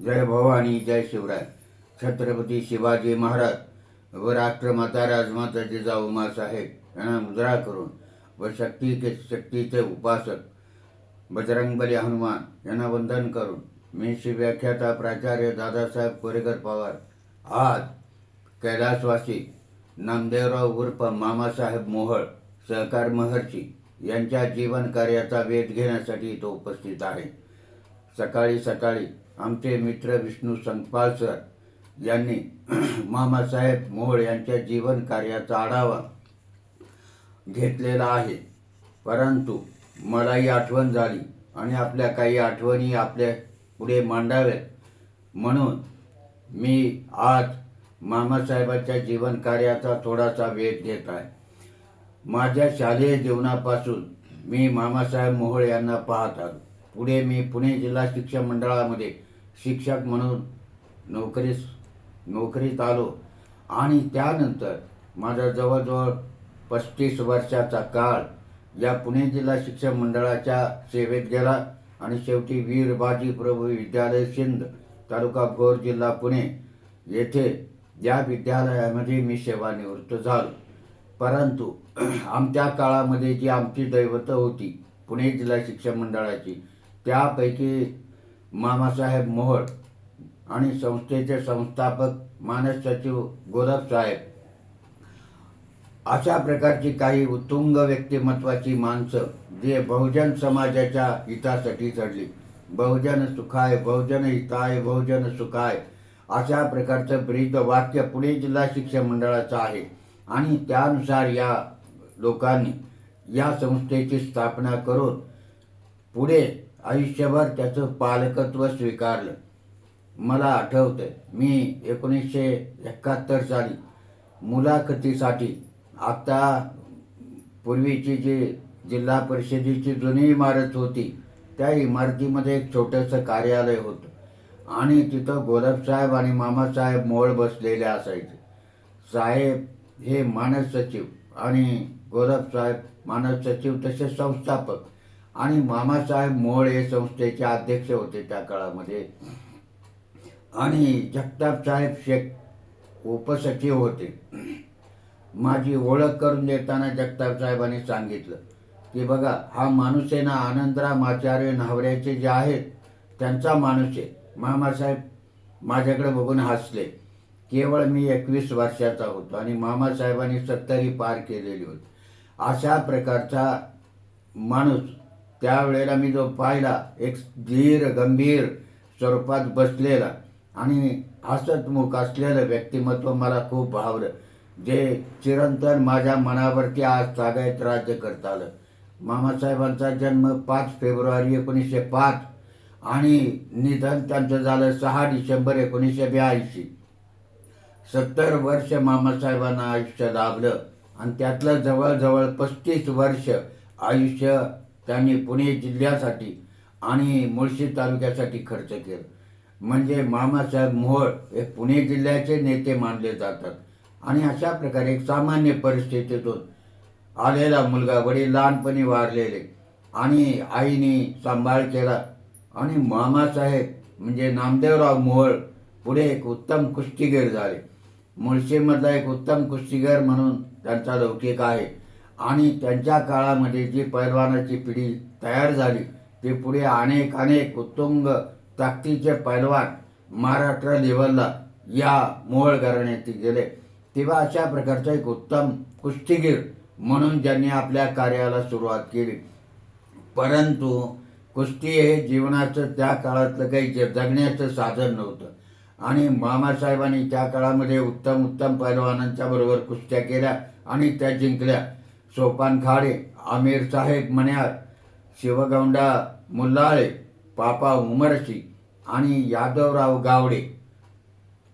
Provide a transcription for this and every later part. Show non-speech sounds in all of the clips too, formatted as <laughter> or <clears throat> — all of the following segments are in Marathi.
जय भवानी जय शिवराय. छत्रपती शिवाजी महाराज व राष्ट्रमाता राजमाता जिजाऊ मासाहेब यांना मुद्रा करून व शक्ती के शक्तीचे उपासक बजरंगबली हनुमान यांना वंदन करून मी शिव्याख्याता व्याख्याता प्राचार्य दादासाहेब कोरेकर पवार. आज कैलासवासी नामदेवराव उर्फ मामासाहेब मोहळ सहकार महर्षी यांच्या जीवन कार्याचा वेध घेण्यासाठी तो उपस्थित आहे. सकाळी सकाळी आमचे मित्र विष्णू संकपाल सर यांनी <clears throat> मामासाहेब मोहोळ यांच्या जीवन कार्याचा आढावा घेतलेला आहे. परंतु मलाही आठवण झाली आणि आपल्या काही आठवणी आपल्या पुढे मांडाव्यात. म्हणून मी आज मामासाहेबांच्या जीवन कार्याचा थोडासा वेध घेत आहे. माझ्या शालेय जीवनापासून मी मामासाहेब मोहोळ यांना पाहत आलो. पुढे मी पुणे जिल्हा शिक्षण मंडळामध्ये शिक्षक म्हणून नोकरीस नोकरीत आलो आणि त्यानंतर माझा जवळजवळ पस्तीस वर्षाचा काळ या पुणे जिल्हा शिक्षण मंडळाच्या सेवेत गेला. आणि शेवटी वीर बाजी प्रभू विद्यालय सिंध तालुका भोर जिल्हा पुणे येथे या विद्यालयामध्ये मी सेवानिवृत्त झालो. परंतु <clears throat> आमच्या काळामध्ये जी आमची दैवतं होती पुणे जिल्हा शिक्षण मंडळाची त्यापैकी मामासाहेब मोहोळ आणि संस्थेचे संस्थापक मानस सचिव गोरख साहेब. अशा प्रकारची काही उत्तुंग व्यक्तिमत्वाची माणसं जे बहुजन समाजाच्या हितासाठी चढली. बहुजन सुखाय बहुजन हिताय बहुजन सुखाय अशा प्रकारचं ब्रीद वाक्य पुणे जिल्हा शिक्षण मंडळाचं आहे. आणि त्यानुसार या लोकांनी या संस्थेची स्थापना करून पुढे आयुष्यभर त्याचं पालकत्व स्वीकारलं. मला आठवतंय मी एकोणीसशे एकाहत्तर साली मुलाखतीसाठी आता पूर्वीची जी जिल्हा परिषदेची जुनी इमारत होती त्या इमारतीमध्ये एक छोटंसं कार्यालय होतं. आणि तिथं गोलबसाहेब आणि मामासाहेब मोळ बसलेले असायचे. साहेब हे मानस सचिव आणि गोलबसाहेब मानस सचिव तसेच संस्थापक. आणि मामासाहेब मोळ हे संस्थेचे अध्यक्ष होते त्या काळामध्ये. आणि जगताप साहेब शेख उपसचिव होते. माझी ओळख करून देताना जगताप साहेबांनी सांगितलं की बघा हा माणूस आहे ना आनंदराम आचार्य न्हावऱ्याचे जे आहेत त्यांचा माणूस आहे. मामासाहेब माझ्याकडे बघून हसले. केवळ मी एकवीस वर्षाचा होतो आणि मामासाहेबांनी सत्तरी पार केलेली होती. अशा प्रकारचा माणूस त्यावेळेला मी जो पाहिला एक धीर गंभीर स्वरूपात बसलेला आणि हसतमुख असलेलं व्यक्तिमत्व मला खूप भावलं. जे चिरंतन माझ्या मनावरती आज तागायत राज्य करता आलं. मामासाहेबांचा जन्म पाच फेब्रुवारी एकोणीसशे पाच आणि निधन त्यांचं झालं सहा डिसेंबर एकोणीसशे ब्याऐंशी. सत्तर वर्ष मामासाहेबांना आयुष्य लाभलं आणि त्यातलं जवळजवळ पस्तीस वर्ष आयुष्य त्यांनी पुणे जिल्ह्यासाठी आणि मुळशी तालुक्यासाठी खर्च केला. म्हणजे मामासाहेब मोहोळ हे पुणे जिल्ह्याचे नेते मानले जातात. आणि अशा प्रकारे एक सामान्य परिस्थितीतून आलेला मुलगा वडील लहानपणी वारलेले आणि आईने सांभाळ केला. आणि मामासाहेब म्हणजे नामदेवराव मोहोळ पुढे एक उत्तम कुस्तीगीर झाले. मुळशीमधला एक उत्तम कुस्तीगीर म्हणून त्यांचा लौकिक आहे. आणि त्यांच्या काळामध्ये जी पैलवानाची पिढी तयार झाली ती पुढे अनेक अनेक उत्तुंग ताकदीचे पैलवान महाराष्ट्र लेवलला या मोहळ घराण्यात गेले. तेव्हा अशा प्रकारचा एक उत्तम कुस्तीगीर म्हणून ज्यांनी आपल्या कार्याला सुरुवात केली. परंतु कुस्ती हे जीवनाचं त्या काळातलं काही जगण्याचं साधन नव्हतं. आणि मामासाहेबांनी त्या काळामध्ये उत्तम उत्तम पैलवानांच्या बरोबर कुस्त्या केल्या आणि त्या जिंकल्या. सोपान खाडे आमिर साहेब मण्यार शिवगौंडा मुल्लाळे पापा उमरशी आणि यादवराव गावडे.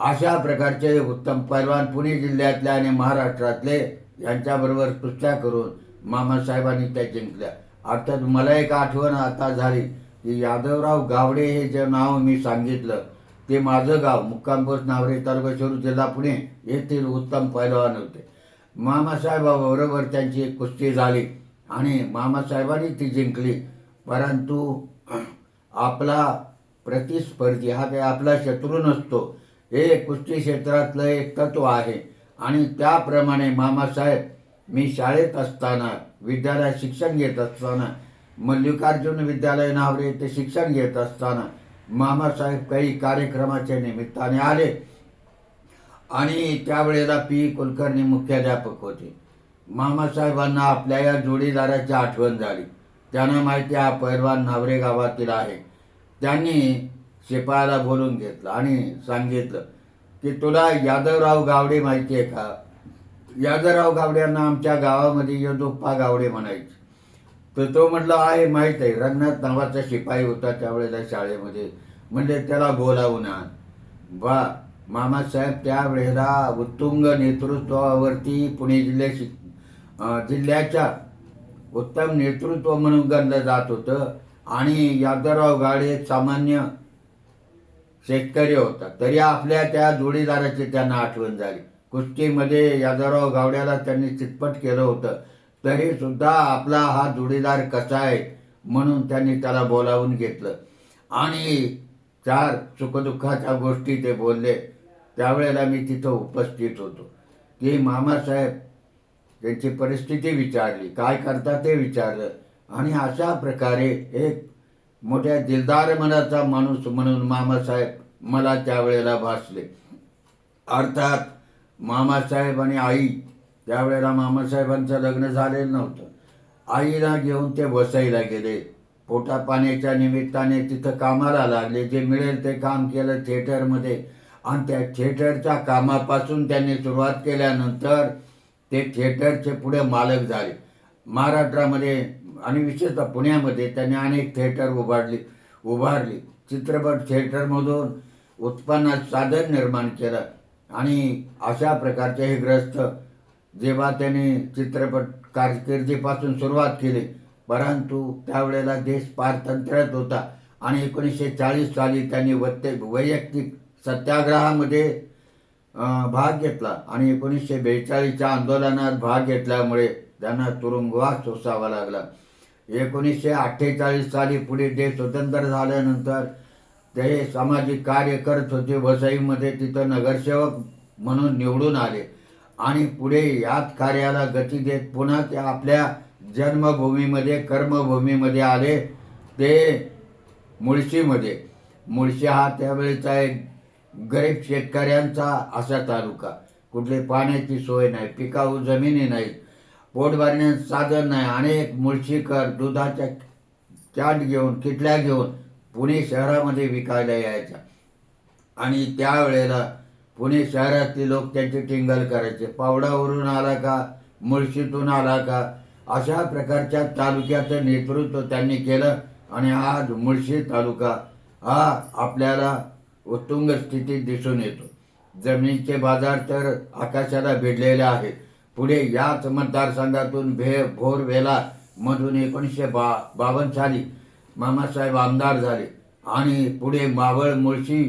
अशा प्रकारचे उत्तम पैलवान पुणे जिल्ह्यातले आणि महाराष्ट्रातले यांच्याबरोबर कुस्त्या करून मामासाहेबांनी त्या जिंकल्या. अर्थात मला एक आठवण आता झाली की यादवराव गावडे हे जे नाव मी सांगितलं ते माझं गाव मुक्कामपूर नावरे तालुका जिल्हा पुणे येथील उत्तम पैलवान होते. मामासाहेबाबरोबर त्यांची एक कुस्ती झाली आणि मामासाहेबांनी ती जिंकली. परंतु आपला प्रतिस्पर्धी हा काही आपला शत्रू नसतो. हे कुस्ती क्षेत्रातलं एक तत्व आहे. आणि त्याप्रमाणे मामासाहेब मी शाळेत असताना विद्यालयात शिक्षण घेत असताना मल्लिकार्जुन विद्यालय नावरे येथे शिक्षण घेत असताना मामासाहेब काही कार्यक्रमाच्या निमित्ताने आले. आणि त्यावेळेला पी. कुलकर्णी मुख्याध्यापक होते. मामासाहेबांना आपल्या या जोडीदाराची आठवण झाली. त्यांना माहिती हा पैलवान नावरे गावातील आहे. त्यांनी शिपायाला बोलून घेतलं आणि सांगितलं की तुला यादवराव गावडे माहिती आहे का? यादवराव गावड्यांना आमच्या गावामध्ये यदोप्पा गावडे म्हणायचे. तर तो म्हटलं आहे माहीत आहे. रंगनाथ नावाचा शिपाई होता त्यावेळेला शाळेमध्ये. म्हणजे त्याला बोलावून आण. बा मामासाहेब त्यावेळेला उत्तुंग नेतृत्वावरती पुणे जिल्ह्या शिक जिल्ह्याच्या उत्तम नेतृत्व म्हणून गणलं जात होतं. आणि यादवराव गाडे सामान्य शेतकरी होता. तरी आपल्या त्या जोडीदाराची त्यांना आठवण झाली. कुस्तीमध्ये यादवराव गावड्याला त्यांनी चितपट केलं होतं. तरी सुद्धा आपला हा जोडीदार कसा आहे म्हणून त्यांनी त्याला बोलावून घेतलं. आणि चार सुखदुःखाच्या गोष्टी ते बोलले. त्यावेळेला मी तिथं उपस्थित होतो. की मामासाहेब त्यांची परिस्थिती विचारली. काय करता ते विचारलं. आणि अशा प्रकारे एक मोठ्या दिलदार मनाचा माणूस म्हणून मामासाहेब मला त्यावेळेला भासले. अर्थात मामासाहेब आणि आई त्यावेळेला मामासाहेबांचं लग्न झालेलं नव्हतं. आईला घेऊन ते वसईला गेले. पोटा पाण्याच्या निमित्ताने तिथं कामाला लागले. जे मिळेल ते काम केलं थिएटरमध्ये आणि त्या थिएटरच्या कामापासून त्यांनी सुरुवात केल्यानंतर ते थिएटरचे पुढे मालक झाले. महाराष्ट्रामध्ये आणि विशेषतः पुण्यामध्ये त्यांनी अनेक थिएटर उभारली उभारली. चित्रपट थिएटरमधून उत्पन्नात साधन निर्माण केलं आणि अशा प्रकारचे हे ग्रस्त जेव्हा त्यांनी चित्रपट कारकिर्दीपासून सुरुवात केली परंतु त्यावेळेला देश पारतंत्र्यात होता आणि एकोणीसशे चाळीस साली त्यांनी वैयक्तिक सत्याग्रहामध्ये भाग घेतला आणि एकोणीसशे बेचाळीसच्या आंदोलनात भाग घेतल्यामुळे त्यांना तुरुंगवास सोसावा लागला. एकोणीसशे अठ्ठेचाळीस साली पुढे देश स्वतंत्र झाल्यानंतर ते सामाजिक कार्य करत होते वसईमध्ये तिथं नगरसेवक म्हणून निवडून आले आणि पुढे याच कार्याला गती देत पुन्हा ते आपल्या जन्मभूमीमध्ये कर्मभूमीमध्ये आले ते मुळशीमध्ये. मुळशी हा त्यावेळेचा एक गरीब शेतकऱ्यांचा असा तालुका. कुठली पाण्याची सोय नाही पिकाऊ जमिनी नाहीत पोट भरण्याचं साधन नाही. अनेक मुळशीकर दुधाच्या चाट घेऊन किटल्या घेऊन पुणे शहरामध्ये विकायला यायच्या आणि त्यावेळेला पुणे शहरातली लोक त्यांची टिंगल करायचे. पावडावरून आला का मुळशीतून आला का अशा प्रकारच्या तालुक्याचं नेतृत्व त्यांनी केलं. आणि आज मुळशी तालुका हा आपल्याला उत्तुंग स्थितीत दिसून येतो. जमिनीचे बाजार तर आकाशाला भिडलेले आहेत. पुढे याच मतदारसंघातून भे भोरवेला मधून एकोणीसशे बा बावन्न साली मामासाहेब आमदार झाले. आणि पुढे मावळ मुळशी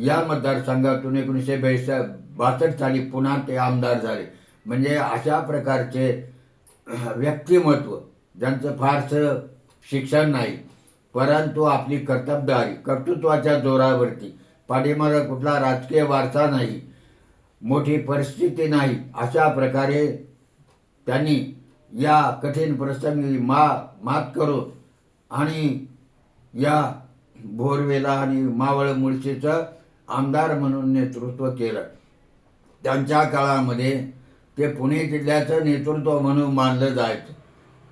या मतदारसंघातून एकोणीसशे बेसा बासष्ट साली पुन्हा ते आमदार झाले. म्हणजे अशा प्रकारचे व्यक्तिमत्व ज्यांचं फारसं शिक्षण नाही परंतु आपली कर्तबदारी कर्तृत्वाच्या जोरावरती पाठीमागं कुठला राजकीय वारसा नाही मोठी परिस्थिती नाही अशा प्रकारे त्यांनी या कठीण प्रसंगी मा मात करून आणि या भोरवेला आणि मावळ मुळशीचं आमदार म्हणून नेतृत्व केलं. त्यांच्या काळामध्ये ते पुणे जिल्ह्याचं नेतृत्व म्हणून मानलं जायचं.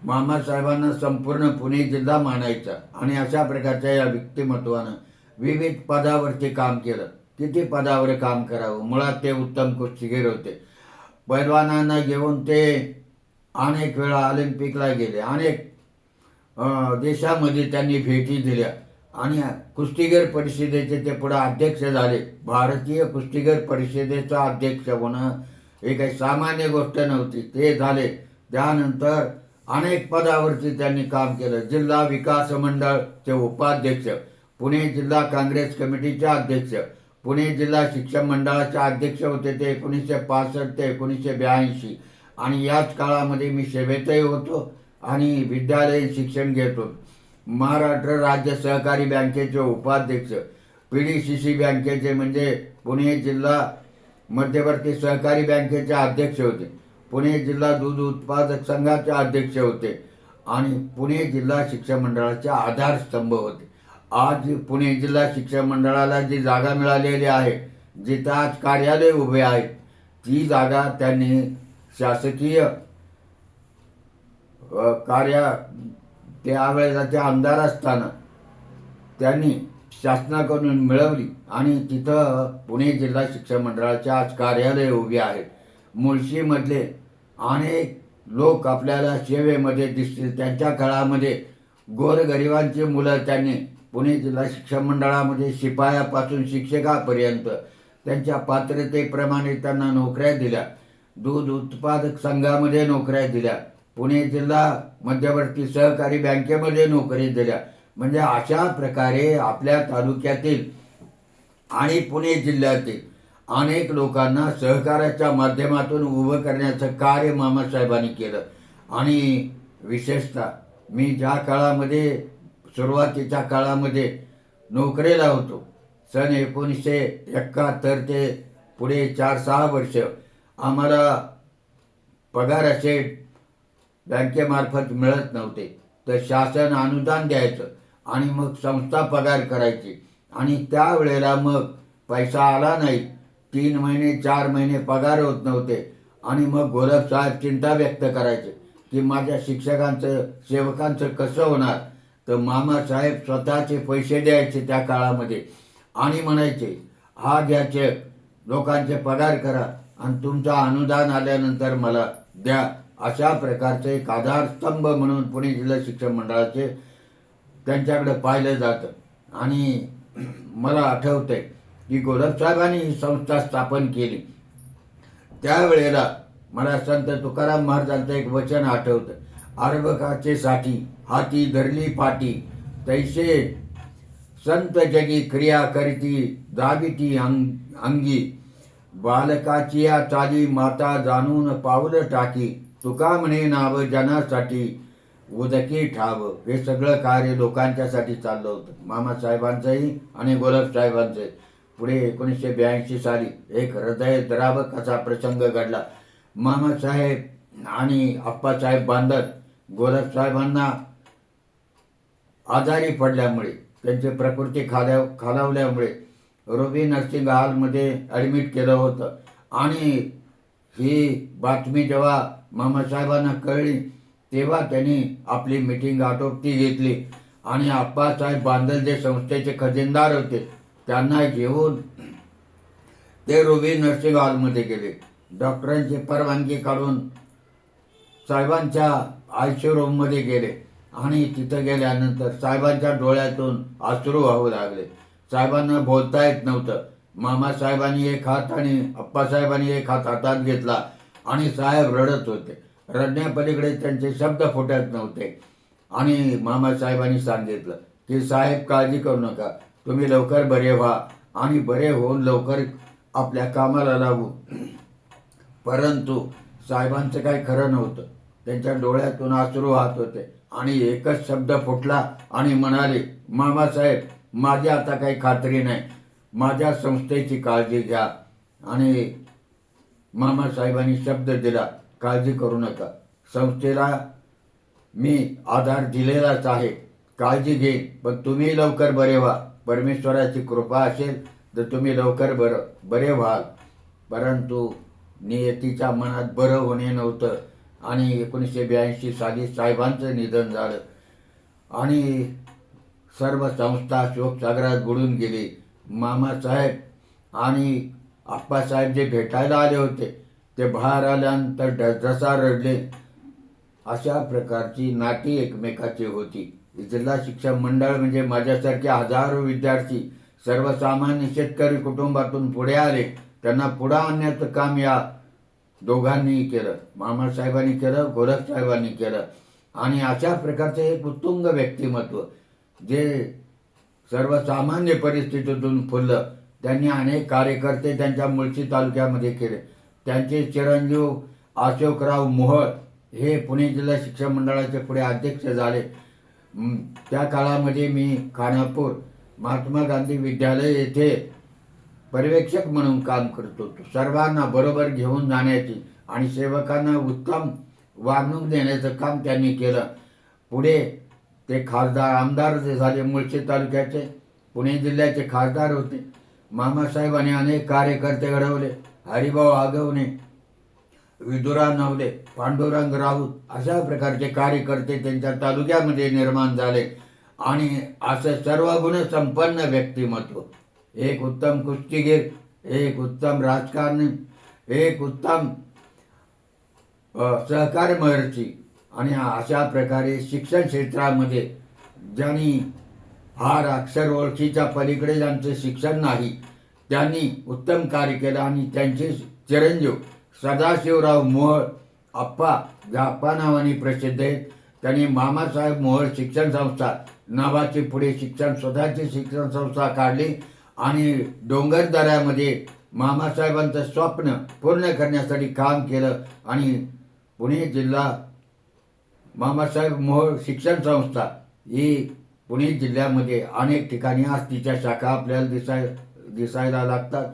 मामासाहेबांना संपूर्ण पुणे जिल्हा मानायचा आणि अशा प्रकारच्या या व्यक्तिमत्वानं विविध पदावरती काम केलं. किती पदावर काम करावं? मुळात ते उत्तम कुस्तीगीर होते. पैलवानांना घेऊन ते अनेक वेळा ऑलिम्पिकला गेले. अनेक देशामध्ये त्यांनी भेटी दिल्या. आणि कुस्तीगीर परिषदेचे ते पुढे अध्यक्ष झाले. भारतीय कुस्तीगीर परिषदेचा अध्यक्ष होणं हे काही सामान्य गोष्ट नव्हती. ते झाले. त्यानंतर अनेक पदावरती त्यांनी काम केलं. जिल्हा विकास मंडळचे उपाध्यक्ष. पुणे जिल्हा काँग्रेस कमिटीचे अध्यक्ष. पुणे जिल्हा शिक्षण मंडळाचे अध्यक्ष होते ते एकोणीसशे पासष्ट ते एकोणीसशे ब्याऐंशी. आणि याच काळामध्ये मी सेवेतही होतो आणि विद्यालयीन शिक्षण घेतो. महाराष्ट्र राज्य सहकारी बँकेचे उपाध्यक्ष. पी डी सी सी बँकेचे म्हणजे पुणे जिल्हा मध्यवर्ती सहकारी बँकेचे अध्यक्ष होते. पुणे जिल्हा दूध उत्पादक संघाचे अध्यक्ष होते. आणि पुणे जिल्हा शिक्षण मंडळाचे आधारस्तंभ होते. आज पुणे जिल्हा शिक्षण मंडळाला जी जागा मिळालेली आहे जिथं आज कार्यालय उभे आहे ती जागा त्यांनी शासकीय अ, कार्या त्यावेळेला ते आमदार असताना त्यांनी शासनाकडून मिळवली आणि तिथं पुणे जिल्हा शिक्षण मंडळाचे आज कार्यालय उभे आहे. मुळशीमधले अनेक लोक आपल्याला सेवेमध्ये दिसतील. त्यांच्या काळामध्ये गोरगरिबांची मुलं त्यांनी पुणे जिल्हा शिक्षण मंडळामध्ये शिपायापासून शिक्षकापर्यंत त्यांच्या पात्रतेप्रमाणे त्यांना नोकऱ्या दिल्या. दूध उत्पादक संघामध्ये नोकऱ्या दिल्या. पुणे जिल्हा मध्यवर्ती सहकारी बँकेमध्ये नोकरी दिल्या. म्हणजे अशा प्रकारे आपल्या तालुक्यातील आणि पुणे जिल्ह्यातील अनेक लोकांना सहकाराच्या माध्यमातून उभं करण्याचं कार्य मामासाहेबांनी केलं. आणि विशेषतः मी ज्या काळामध्ये सुरुवातीच्या काळामध्ये नोकरीला होतो. सन एकोणीसशे एकाहत्तर ते पुढे चार सहा वर्ष आम्हाला पगार असे बँकेमार्फत मिळत नव्हते. तर शासन अनुदान द्यायचं आणि मग संस्था पगार करायची. आणि त्यावेळेला मग पैसा आला नाही. तीन महिने चार महिने पगार होत नव्हते. आणि मग गोरखसाहेब चिंता व्यक्त करायचे की माझ्या शिक्षकांचं सेवकांचं कसं होणार? तर मामासाहेब स्वतःचे पैसे द्यायचे त्या काळामध्ये. आणि म्हणायचे हा घ्या चेक लोकांचे पगार करा आणि तुमचं अनुदान आल्यानंतर मला द्या. अशा प्रकारचे एक आधारस्तंभ म्हणून पुणे जिल्हा शिक्षण मंडळाचे त्यांच्याकडे पाहिलं जातं. आणि मला आठवतंय की गोलबसाहेबांनी ही संस्था स्थापन केली. त्यावेळेला मला संत तुकाराम महाराजांचं एक वचन आठवतं. आरबकाचे साठी हाती धरली पाटी. तैसे संत जगी क्रिया करती दाबिती अंग अंगी. बालकाची या चाली माता जाणून पावलं टाकी. तुका म्हणे नाव जनासाठी उदकी ठाव. हे सगळं कार्य लोकांच्यासाठी चाललं होतं. मामासाहेबांचंही आणि गोलपसाहेबांचंही पुढे एकोणीसशे ब्याऐंशी साली एक हृदय द्रावक असा प्रसंग घडला. मामासाहेब आणि आप्पासाहेब बांदर गोलप साहेबांना आजारी पडल्यामुळे त्यांची प्रकृती खाल्या खालावल्यामुळे रोबी नर्सिंग हॉलमध्ये ॲडमिट केलं होतं. आणि ही बातमी जेव्हा मामासाहेबांना कळली तेव्हा त्यांनी आपली मिटिंग आटोपती घेतली. आणि आप्पासाहेब बांधल जे संस्थेचे खजिनदार होते त्यांना घेऊन ते रुबी नर्सिंग हॉलमध्ये गेले. डॉक्टरांची परवानगी काढून साहेबांच्या आयसीयू रूममध्ये गेले. आणि तिथं गेल्यानंतर साहेबांच्या डोळ्यातून अश्रू वाहू लागले. साहेबांना बोलता येत नव्हतं. मामा साहेबांनी एक हात आणि अप्पासाहेबांनी एक हात हातात घेतला आणि साहेब रडत होते. रडण्यापलीकडे त्यांचे शब्द फुटत नव्हते. आणि मामासाहेबांनी सांगितलं की साहेब काळजी करू नका. तुम्ही लवकर बरे व्हा आणि बरे होऊन लवकर आपल्या कामाला लागू. परंतु साहेबांचं काही खरं नव्हतं. त्यांच्या डोळ्यातून आश्रू वाहत होते. आणि एकच शब्द फुटला आणि म्हणाले मामासाहेब माझी आता काही खात्री नाही. माझ्या संस्थेची काळजी घ्या. आणि मामासाहेबांनी शब्द दिला काळजी करू नका. संस्थेला मी आधार दिलेलाच आहे. काळजी घेईन पण तुम्ही लवकर बरे व्हा परमेश्वराची कृपा असेल तर तुम्ही लवकर बरं बरे व्हाल. परंतु नियतीच्या मनात बरं होणे नव्हतं. आणि एकोणीसशे ब्याऐंशी साली साहेबांचं निधन झालं. आणि सर्व संस्था शोकसागरात बुडून गेली. मामासाहेब आणि आप्पासाहेब जे भेटायला आले होते ते बाहेर आल्यानंतर ढसा रडले. अशा प्रकारची नाती एकमेकाची होती. जिल्हा शिक्षण मंडळ म्हणजे माझ्यासारखे हजारो विद्यार्थी सर्वसामान्य शेतकरी कुटुंबातून पुढे आले. त्यांना पुढे आणण्याचं काम या दोघांनी केलं. मामासाहेबांनी केलं गोरखसाहेबांनी केलं. आणि अशा प्रकारचं एक उत्तुंग व्यक्तिमत्व जे सर्वसामान्य परिस्थितीतून फुललं. त्यांनी अनेक कार्यकर्ते त्यांच्या मुळशी तालुक्यामध्ये केले. त्यांचे चिरंजीव अशोकराव मोहळ हे पुणे जिल्हा शिक्षण मंडळाचे पुढे अध्यक्ष झाले. त्या काळामध्ये मी खानापूर महात्मा गांधी विद्यालय येथे पर्यवेक्षक म्हणून काम करत होतो सर्वांना बरोबर घेऊन जाण्याची आणि सेवकांना उत्तम वागणूक देण्याचं काम त्यांनी केलं. पुढे ते खासदार आमदार जे झाले मुळशी तालुक्याचे पुणे जिल्ह्याचे खासदार होते. मामासाहेबांनी अनेक कार्यकर्ते घडवले. हरिभाऊ आगवणे विदुरा नवले पांडुरंग राऊत अशा प्रकारचे कार्यकर्ते त्यांच्या तालुक्यामध्ये निर्माण झाले. आणि असं सर्व गुण संपन्न व्यक्तिमत्व. एक उत्तम कुस्तीगीर एक उत्तम राजकारणी एक उत्तम सहकार्य महर्षी. आणि अशा प्रकारे शिक्षण क्षेत्रामध्ये ज्यांनी फार अक्षर ओळखीच्या पलीकडे ज्यांचं शिक्षण नाही त्यांनी उत्तम कार्य केलं आणि त्यांचे चिरंजीव सदाशिवराव मोहळ आप्पा ज्या आप्पा नावाने प्रसिद्ध आहेत. त्यांनी मामासाहेब मोहळ शिक्षण संस्था नावाची पुढे शिक्षण स्वतःची शिक्षण संस्था काढली. आणि डोंगरदऱ्यामध्ये मामासाहेबांचं स्वप्न पूर्ण करण्यासाठी काम केलं आणि पुणे जिल्हा मामासाहेब मोहोळ शिक्षण संस्था ही पुणे जिल्ह्यामध्ये अनेक ठिकाणी आज तिच्या शाखा आपल्याला दिसाय दिसायला लागतात.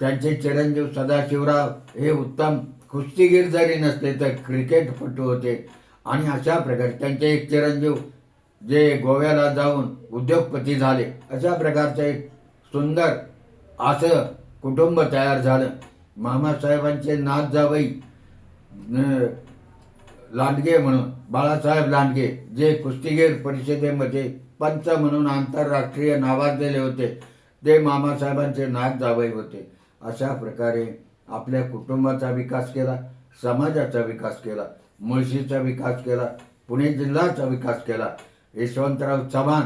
त्यांचे चिरंजीव सदाशिवराव हे उत्तम कुस्तीगीर जरी नसले तर क्रिकेटपटू होते. आणि अशा प्रकारे त्यांचे एक चिरंजीव जे गोव्याला जाऊन उद्योगपती झाले अशा प्रकारचं एक सुंदर असं कुटुंब तयार झालं. मामासाहेबांचे नाथ जावई लांडगे म्हणून बाळासाहेब लांडगे जे कुस्तीगीर परिषदेमध्ये पंच म्हणून आंतरराष्ट्रीय नावाजलेले होते ते मामासाहेबांचे नाथ जावई होते. अशा प्रकारे आपल्या कुटुंबाचा विकास केला समाजाचा विकास केला मुळशीचा विकास केला पुणे जिल्ह्याचा विकास केला. यशवंतराव चव्हाण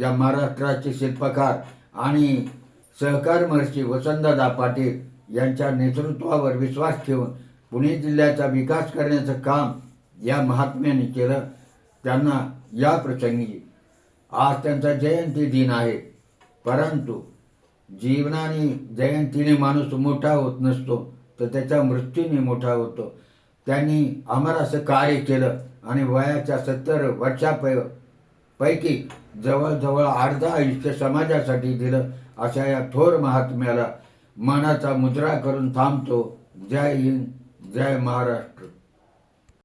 या महाराष्ट्राचे शिल्पकार आणि सहकार महर्षी वसंतदादा पाटील यांच्या नेतृत्वावर विश्वास ठेवून पुणे जिल्ह्याचा विकास करण्याचं काम या महात्म्याने केलं. त्यांना या प्रसंगी आज त्यांचा जयंती दिन आहे. परंतु जीवनाने जयंतीने माणूस मोठा होत नसतो तर त्याच्या मृत्यूने मोठा होतो. त्यांनी अमर असं कार्य केलं आणि वयाच्या सत्तर वर्षापै पैकी जवळजवळ अर्धा आयुष्य समाजासाठी दिलं अशा या थोर महात्म्याला मनाचा मुद्रा करून थांबतो. जय हिंद जय महाराष्ट्र.